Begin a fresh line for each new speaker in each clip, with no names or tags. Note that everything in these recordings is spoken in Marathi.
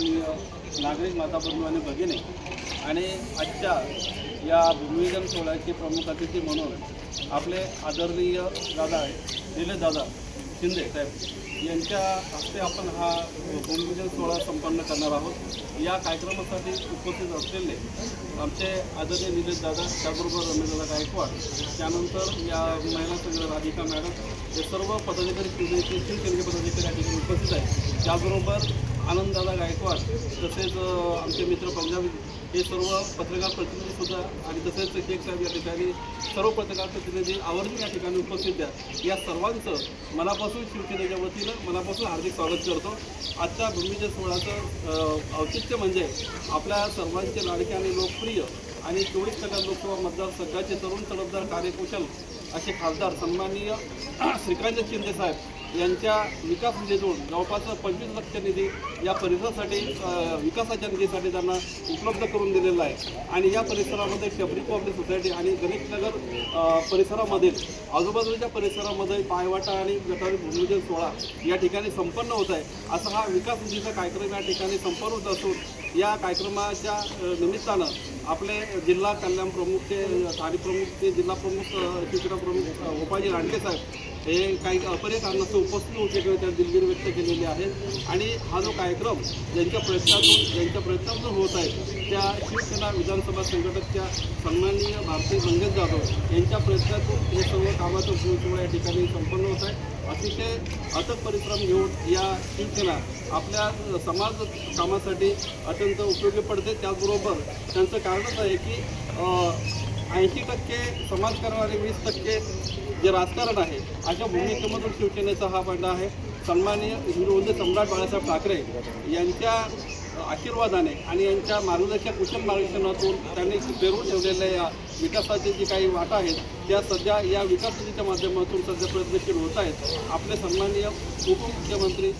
सन्माननीय नागरिक माता बंधू आणि भगिनी आणि आजच्या या भूमिजन सोहळ्याचे प्रमुख अतिथी म्हणून आपले आदरणीय दादा निलेश दादा शिंदे साहेब यांच्या हस्ते आपण हा भूमिपूजन सोहळा संपन्न करणार आहोत. या कार्यक्रमासाठी उपस्थित असलेले आमचे आदरणीय निलेश दादा त्याबरोबर रमेशदादा गायकवाड त्यानंतर या महिला संघ राधिका मॅडम हे सर्व पदाधिकारी शिवसेनेचे केंद्रीय पदाधिकारी या ठिकाणी उपस्थित आहेत. त्याचबरोबर आनंददादा गायकवाड तसेच आमचे मित्र पंजाबी हे सर्व पत्रकार प्रतिनिधीसुद्धा आणि तसेच शेख साहेब या ठिकाणी सर्व पत्रकार प्रतिनिधी आवर्जून या ठिकाणी उपस्थित द्या. या सर्वांचं मनापासून शिवसेनेच्या वतीनं मनापासून हार्दिक स्वागत करतो. आजच्या भूमीच्या सोहळ्याचं औचित्य म्हणजे आपल्या सर्वांचे लाडके आणि लोकप्रिय आणि चोवीस टक्का लोकसभा मतदारसंघाचे तरुण तडफदार कार्यकुशल असे खासदार सन्माननीय श्रीकांत शिंदे साहेब यांच्या विकास निधीतून जवळपास पंचवीस लक्ष निधी या परिसरासाठी विकासाच्या निधीसाठी त्यांना उपलब्ध करून दिलेला आहे. आणि या परिसरामध्ये शबरी कोऑपरेटिव्ह सोसायटी आणि गणेशनगर परिसरामधील आजूबाजूच्या परिसरामध्ये पायवाटा आणि गटारी भूमिजन सोहळा या ठिकाणी संपन्न होत आहे. असा हा विकास निधीचा कार्यक्रम या ठिकाणी संपन्न होत असून या कार्यक्रमाच्या निमित्तानं आपले जिल्हा कल्याण प्रमुखचे स्थानिक प्रमुख ते जिल्हा प्रमुख शिक्षण प्रमुख अ, गोपाळजी साहेब हे काही अपरे कारणास्तव उपस्थित होऊ शकले त्या दिलगिरी व्यक्त केलेली आहे. आणि हा जो कार्यक्रम ज्यांच्या प्रयत्नातून ज्यांच्या प्रयत्नातून होत आहे त्या शिवसेना विधानसभा संघटकच्या सन्माननीय भारतीय मंगेश जाधव यांच्या प्रयत्नातून हे सर्व कामाचं सोहळा या ठिकाणी संपन्न होत आहे. अतिशय अथक परिश्रम घेऊन या शिवसेना आपल्या समाज कामासाठी अत्यंत उपयोगी पडते. त्याचबरोबर त्यांचं कारणच आहे की ऐंशी टक्के समाजकारण आणि वीस टक्के जे राजकारण आहे अशा भूमिकेमधून शिवसेनेचा हा फंडा आहे. सन्माननीय हिंदू सम्राट बाळासाहेब ठाकरे यांच्या आशीर्वादाने आणि यांच्या मार्गदर्शक कुशल मार्गदर्शनातून त्यांनी पेरून ठेवलेल्या या विकासाची जी काही वाटा आहेत त्या सध्या या विकास निधीच्या माध्यमातून सध्या प्रयत्नशील होत आहेत. आपले सन्माननीय उपमुख्यमंत्री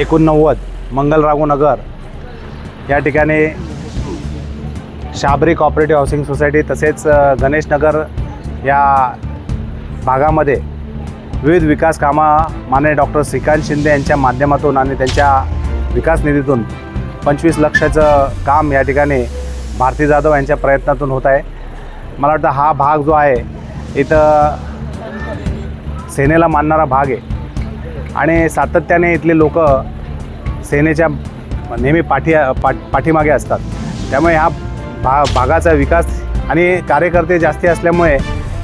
एकोणनव्वद मंगलरागू नगर. या ठिकाणी शाबरी कॉपरेटिव्ह हाऊसिंग सोसायटी तसेच गणेशनगर गणेश नगर या भागामध्ये विविध विकास कामं माननीय डॉक्टर श्रीकांत शिंदे यांच्या माध्यमातून आणि त्यांच्या विकास निधीतून पंचवीस लक्षाचं काम या ठिकाणी भारती जाधव यांच्या प्रयत्नातून होत आहे. मला वाटतं हा भाग जो आहे इथं सेनेला मानणारा भाग आहे. आणि सातत्याने इथले लोक सेनेच्या नेहमी पाठी पा पाठीमागे असतात. त्यामुळे ह्या भा भागाचा विकास आणि कार्यकर्ते जास्ती असल्यामुळे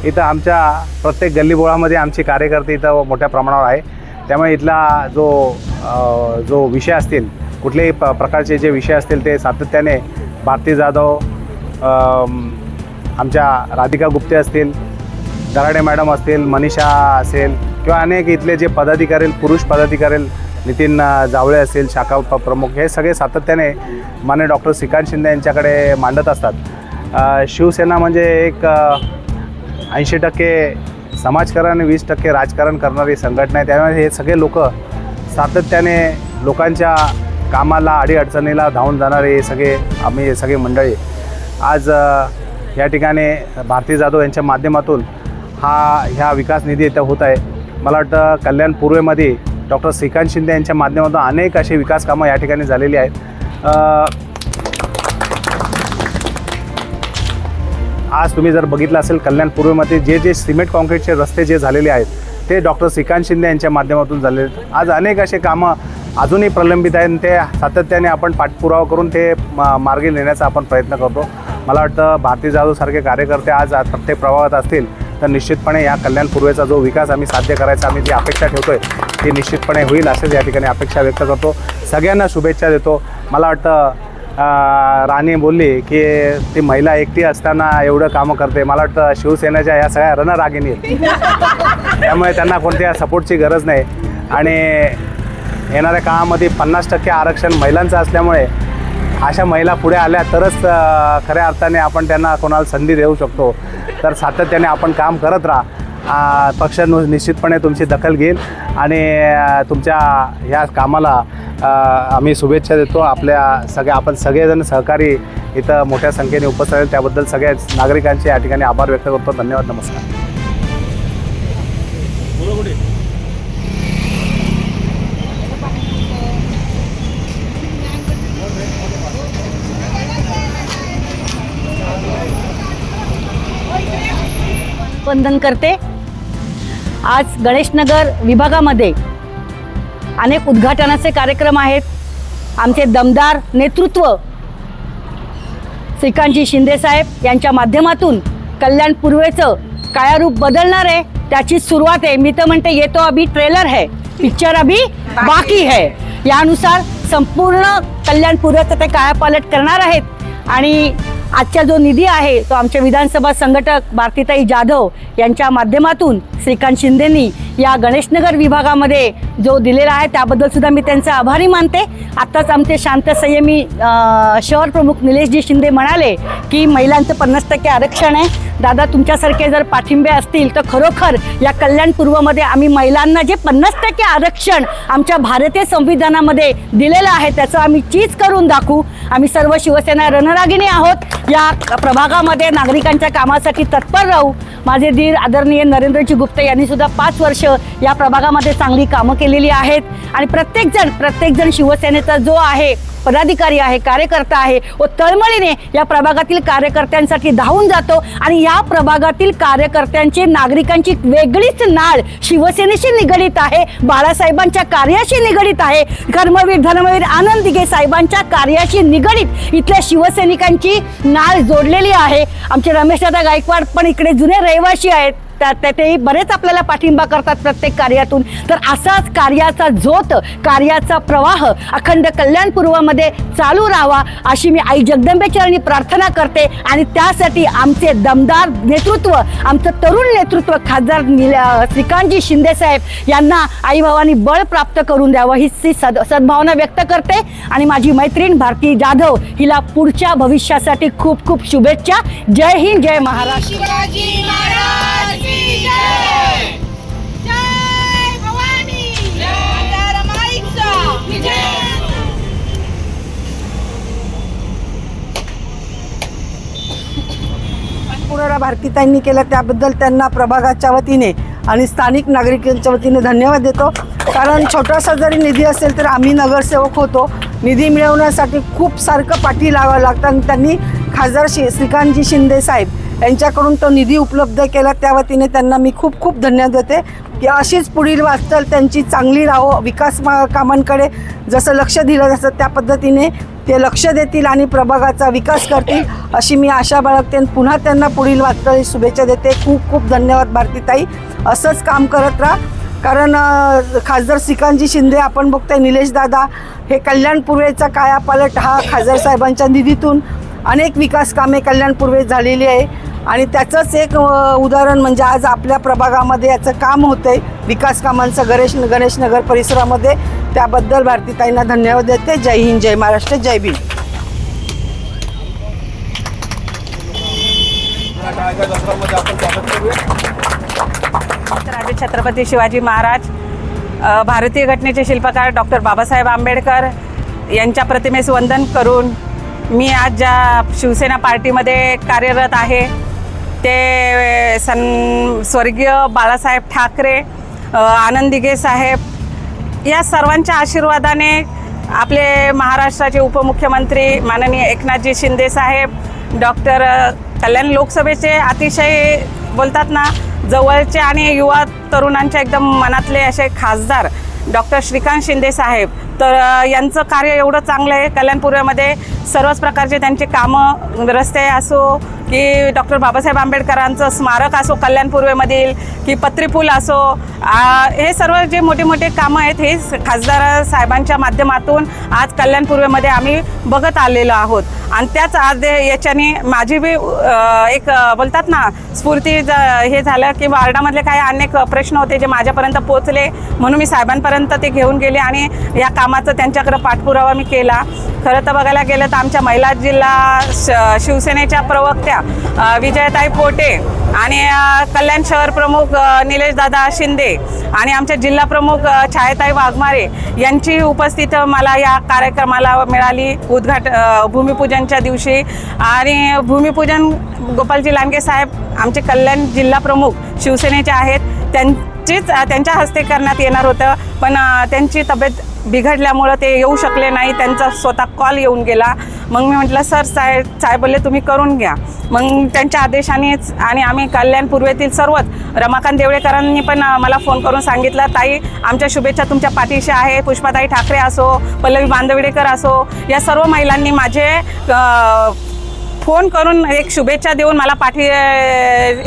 इथं आमच्या प्रत्येक गल्लीबोळामध्ये आमचे कार्यकर्ते इथं मोठ्या प्रमाणावर आहे. त्यामुळे इथला जो जो विषय असतील कुठलेही प प्रकारचे जे विषय असतील ते सातत्याने भारती जाधव आमच्या राधिका गुप्ते असतील दराडे मॅडम असतील मनीषा असेल किंवा अनेक इथले जे पदाधिकारी पुरुष पदाधिकारी नितीन जावळे असतील शाखा प्रमुख हे सगळे सातत्याने माने डॉक्टर श्रीकांत शिंदे यांच्याकडे मांडत असतात. शिवसेना म्हणजे एक ऐंशी टक्के समाजकारण वीस टक्के राजकारण करणारी संघटना आहे. त्यामुळे हे सगळे लोक सातत्याने लोकांच्या कामाला अडीअडचणीला धावून जाणारे हे सगळे आम्ही हे सगळे मंडळी आज या ठिकाणी भारती जाधव यांच्या माध्यमातून हा ह्या विकास निधी इथं होत आहे. मला वाटतं कल्याण पूर्वेमध्ये डॉक्टर श्रीकांत शिंदे यांच्या माध्यमातून अनेक असे विकास कामं या ठिकाणी झालेली आहेत. आज तुम्ही जर बघितलं असेल कल्याण पूर्वेमध्ये जे जे सिमेंट कॉन्क्रीटचे रस्ते जे झालेले आहेत ते डॉक्टर श्रीकांत शिंदे यांच्या माध्यमातून झालेले आहेत. आज अनेक असे कामं अजूनही प्रलंबित आहेत आणि ते सातत्याने आपण पाठपुरावा करून ते मार्गी नेण्याचा आपण प्रयत्न करतो. मला वाटतं भारती जाधवसारखे कार्यकर्ते आज प्रत्येक प्रभागात असतील. तर निश्चितपणे या कल्याण पूर्वेचा जो विकास आम्ही साध्य करायचा आम्ही जी अपेक्षा ठेवतो आहे ती निश्चितपणे होईल असेच या ठिकाणी अपेक्षा व्यक्त करतो. सगळ्यांना शुभेच्छा देतो. मला वाटतं राणी बोलली की ती महिला एकटी असताना एवढं कामं करते. मला वाटतं शिवसेनेच्या या सगळ्या रणरागिनी त्यामुळे त्यांना कोणत्या सपोर्टची गरज नाही. आणि येणाऱ्या काळामध्ये पन्नास टक्के आरक्षण महिलांचं असल्यामुळे अशा महिला पुढे आल्या तरच खऱ्या अर्थाने आपण त्यांना कोणाला संधी देऊ शकतो. तर सातत्याने आपण काम करत राहा. पक्ष निश्चितपणे तुमची दखल घेईल आणि तुमच्या ह्या कामाला आम्ही शुभेच्छा देतो. आपल्या सगळ्या आपण सगळेजण सहकारी इथं मोठ्या संख्येने उपस्थित आहेत. त्याबद्दल सगळ्या नागरिकांचे या ठिकाणी आभार व्यक्त करतो. धन्यवाद. नमस्कार.
वंदन करते. आज गणेशनगर विभागामध्ये अनेक उद्घाटनाचे कार्यक्रम आहेत. आमचे दमदार नेतृत्व श्रीकांतजी शिंदेसाहेब यांच्या माध्यमातून कल्याण पूर्वेचं कायारूप बदलणार आहे त्याची सुरुवात आहे. मी तर म्हणते येतो अभी ट्रेलर है पिक्चर अभी बाकी है. यानुसार संपूर्ण कल्याण पूर्वेचं ते कायापालट करणार आहेत. आणि आजचा जो निधी आहे तो आमच्या विधानसभा संघटक भारतीताई जाधव यांच्या माध्यमातून श्रीकांत शिंदेनी या गणेशनगर विभागामध्ये जो दिलेला आहे त्याबद्दल सुद्धा मी त्यांचे आभारी मानते. आत्ताच आमचे शांत संयमी शहर प्रमुख निलेशजी शिंदे म्हणाले की महिलांचं पन्नास टक्के आरक्षण आहे. दादा तुमच्यासारखे जर पाठिंबे असतील तर खरोखर या कल्याण पूर्वमध्ये आम्ही महिलांना जे पन्नास टक्के आरक्षण आमच्या भारतीय संविधानामध्ये दिलेलं आहे त्याचं आम्ही चीज करून दाखवू. आम्ही सर्व शिवसेना रणरागिणी आहोत. या प्रभागामध्ये नागरिकांच्या कामासाठी तत्पर राहू. माझे धीर आदरणीय नरेंद्रजी गुप्ते यांनी सुद्धा पाच वर्ष या प्रभागामध्ये चांगली कामं केलेली आहेत. आणि प्रत्येकजण प्रत्येकजण शिवसेनेचा जो आहे पदाधिकारी आहे कार्यकर्ता आहे व तळमळीने या प्रभागातील कार्यकर्त्यांसाठी धावून जातो आणि या प्रभागातील कार्यकर्त्यांची नागरिकांची वेगळीच नाळ शिवसेनेशी निगडीत आहे बाळासाहेबांच्या कार्याशी निगडीत आहे. कर्मवीर धर्मवीर आनंद दिघे साहेबांच्या कार्याशी निगडीत इथल्या शिवसैनिकांची नाळ जोडलेली आहे. आमचे रमेशदादा गायकवाड पण इकडे जुने रहिवासी आहेत. त्या ते तेही बरेच आपल्याला पाठिंबा करतात प्रत्येक कार्यातून. तर असाच कार्याचा झोत कार्याचा प्रवाह अखंड कल्याण पूर्वामध्ये चालू राहावा अशी मी आई जगदंबेचरणी प्रार्थना करते. आणि त्यासाठी आमचे दमदार नेतृत्व आमचं तरुण नेतृत्व खासदार निल अं, श्रीकांतजी शिंदेसाहेब यांना आई भावानी बळ प्राप्त करून द्यावं ही सी सद सद्भावना व्यक्त करते. आणि माझी मैत्रीण भारती जाधव हिला पुढच्या भविष्यासाठी खूप खूप शुभेच्छा. जय हिंद जय महाराष्ट्र.
शिवाजी
भारतीताईंनी केलं त्याबद्दल त्यांना प्रभागाच्या वतीने आणि स्थानिक नागरिकांच्या वतीने धन्यवाद देतो. कारण छोटासा जरी निधी असेल तर आम्ही नगरसेवक होतो. निधी मिळवण्यासाठी खूप सारखं पाठी लावावं लागतं आणि त्यांनी खासदार श्री श्रीकांतजी शिंदे साहेब यांच्याकडून तो निधी उपलब्ध केला त्या वतीने त्यांना मी खूप खूप धन्यवाद देते. की अशीच पुढील वाटचाल त्यांची चांगली राहो विकास मा कामांकडे जसं लक्ष दिलं जातं त्या पद्धतीने ते लक्ष देतील आणि प्रभागाचा विकास करतील अशी मी आशा बाळगते. आणि पुन्हा त्यांना पुढील वाटचाली शुभेच्छा देते. खूप खूप धन्यवाद भारतीताई. असंच काम करत राहा. कारण खासदार श्रीकांतजी शिंदे आपण बघतोय निलेश दादा हे कल्याण पूर्वेचा कायापालट हा खासदार साहेबांच्या निधीतून अनेक विकास कामे कल्याणपूर्वे झालेली आहे. आणि त्याचंच एक उदाहरण म्हणजे आज आपल्या प्रभागामध्ये याचं काम होतं आहे विकास कामांचं गणेश गणेशनगर परिसरामध्ये. त्याबद्दल भारतीताईंना धन्यवाद देते. जय हिंद जय महाराष्ट्र जय भीम.
राजे छत्रपती शिवाजी महाराज भारतीय घटनेचे शिल्पकार डॉक्टर बाबासाहेब आंबेडकर यांच्या प्रतिमेस वंदन करून मी आज ज्या शिवसेना पार्टीमध्ये कार्यरत आहे ते सन स्वर्गीय बाळासाहेब ठाकरे आनंदिगे साहेब या सर्वांच्या आशीर्वादाने आपले महाराष्ट्राचे उपमुख्यमंत्री माननीय एकनाथजी शिंदे साहेब डॉक्टर कल्याण लोकसभेचे अतिशय बोलतात ना जवळचे आणि युवा तरुणांच्या एकदम मनातले असे खासदार डॉक्टर श्रीकांत शिंदे साहेब तर यांचं कार्य एवढं चांगलं आहे. कल्याणपूर्वेमध्ये सर्वच प्रकारचे त्यांचे कामं रस्ते असो की डॉक्टर बाबासाहेब आंबेडकरांचं स्मारक असो कल्याणपूर्वेमधील की पत्रीपूल असो हे सर्व जे मोठे मोठे कामं आहेत हे खासदार साहेबांच्या माध्यमातून आज कल्याणपूर्वेमध्ये आम्ही बघत आलेलो आहोत. आणि त्याच आज याच्याने माझी बी एक बोलतात ना स्फूर्ती ज- हे झालं की वार्डामधले काही अनेक प्रश्न होते जे माझ्यापर्यंत पोचले म्हणून मी साहेबांपर्यंत ते घेऊन गेले आणि या कामाचं त्यांच्याकडे पाठपुरावा मी केला. खरं तर बघायला गेलं तर आमच्या महिला जिल्हा श- शिवसेनेच्या प्रवक्त्या अ, विजयताई पोटे आणि कल्याण शहर प्रमुख निलेश दादा शिंदे आणि आमच्या जिल्हा प्रमुख अ, छायाताई वाघमारे यांची उपस्थित मला या कार्यक्रमाला मिळाली. उद्घाट भूमिपूजनच्या दिवशी आणि भूमिपूजन गोपालजी लांडगे साहेब आमचे कल्याण जिल्हा प्रमुख शिवसेनेचे आहेत. त्यांचीच त्यांच्या हस्ते करण्यात येणार होतं. पण त्यांची तब्येत बिघडल्यामुळं ते येऊ शकले नाही त्यांचा स्वतः कॉल येऊन गेला. मग मी म्हटलं सर साहेब साहेब बोलले तुम्ही करून घ्या. मग त्यांच्या आदेशानेच आणि आम्ही कल्याण पूर्वेतील सर्वच रमाकांत देवळेकरांनी पण मला फोन करून सांगितलं ताई आमच्या शुभेच्छा तुमच्या पाठीशी आहे पुष्पाताई ठाकरे असो पल्लवी बांधवडेकर असो या सर्व महिलांनी माझे फोन करून एक शुभेच्छा देऊन मला पाठी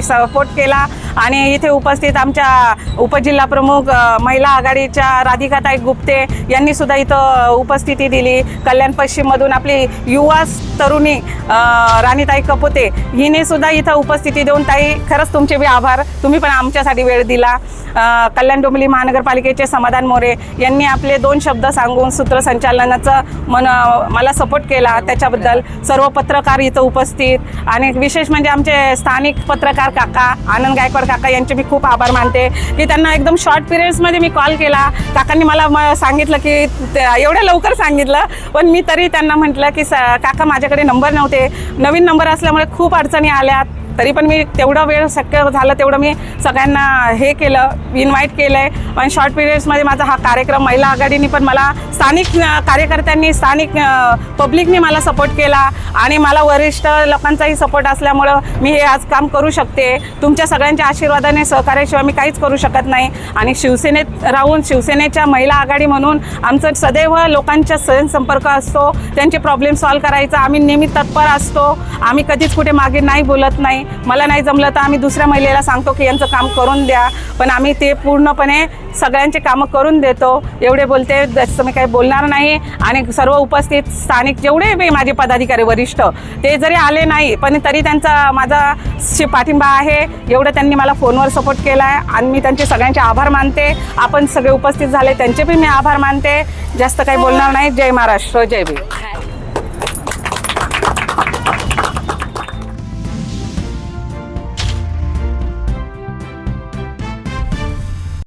सपोर्ट केला. आणि इथे उपस्थित आमच्या उपजिल्हा प्रमुख महिला आघाडीच्या राधिकाताई गुप्ते यांनी सुद्धा इथं उपस्थिती दिली. कल्याण पश्चिममधून आपली युवा तरुणी राणीताई कपोते हिने सुद्धा इथं उपस्थिती देऊन ताई खरंच तुमचे बी आभार. तुम्ही पण आमच्यासाठी वेळ दिला. कल्याण डोंबिवली महानगरपालिकेचे समाधान मोरे यांनी आपले दोन शब्द सांगून सूत्रसंचालनाचं मन मला सपोर्ट केला. त्याच्याबद्दल सर्व पत्रकार इथं उपस्थित. आणि विशेष म्हणजे आमचे स्थानिक पत्रकार काका आनंद गायकवाड काका यांचे मी खूप आभार मानते की त्यांना एकदम शॉर्ट पिरियड्समध्ये मी कॉल केला. काकांनी मला सांगितलं की एवढ्या लवकर सांगितलं पण मी तरी त्यांना म्हटलं की स काका माझ्याकडे नंबर नव्हते. नवीन नंबर असल्यामुळे खूप अडचणी आल्यात. तरी पण मी तेवढा वेळ शक्य झालं तेवढं मी सगळ्यांना हे केलं इन्व्हाइट केलं आहे पण शॉर्ट पिरियड्समध्ये माझा हा कार्यक्रम महिला आघाडीने पण मला स्थानिक कार्यकर्त्यांनी स्थानिक पब्लिकने मला सपोर्ट केला. आणि मला वरिष्ठ लोकांचाही सपोर्ट असल्यामुळं मी हे आज काम करू शकते. तुमच्या सगळ्यांच्या आशीर्वादाने सहकार्याशिवाय मी काहीच करू शकत नाही. आणि शिवसेनेत राहून शिवसेनेच्या महिला आघाडी म्हणून आमचं सदैव लोकांच्या सहन संपर्क असतो. त्यांचे प्रॉब्लेम सॉल्व्ह करायचा. आम्ही नेहमी तत्पर असतो. आम्ही कधीच कुठे मागे नाही बोलत नाही. मला नाही जमलं तर आम्ही दुसऱ्या महिलेला सांगतो की यांचं काम करून द्या. पण आम्ही ते पूर्णपणे सगळ्यांचे कामं करून देतो. एवढे बोलते जास्त मी काही बोलणार नाही. आणि सर्व उपस्थित स्थानिक जेवढे बी माझे पदाधिकारी वरिष्ठ ते जरी आले नाही पण तरी त्यांचा माझा पाठिंबा आहे. एवढं त्यांनी मला फोनवर सपोर्ट केला आहे आणि मी त्यांचे सगळ्यांचे आभार मानते. आपण सगळे उपस्थित झाले त्यांचे पण मी आभार मानते. जास्त काही बोलणार नाही. जय महाराष्ट्र जय भीम.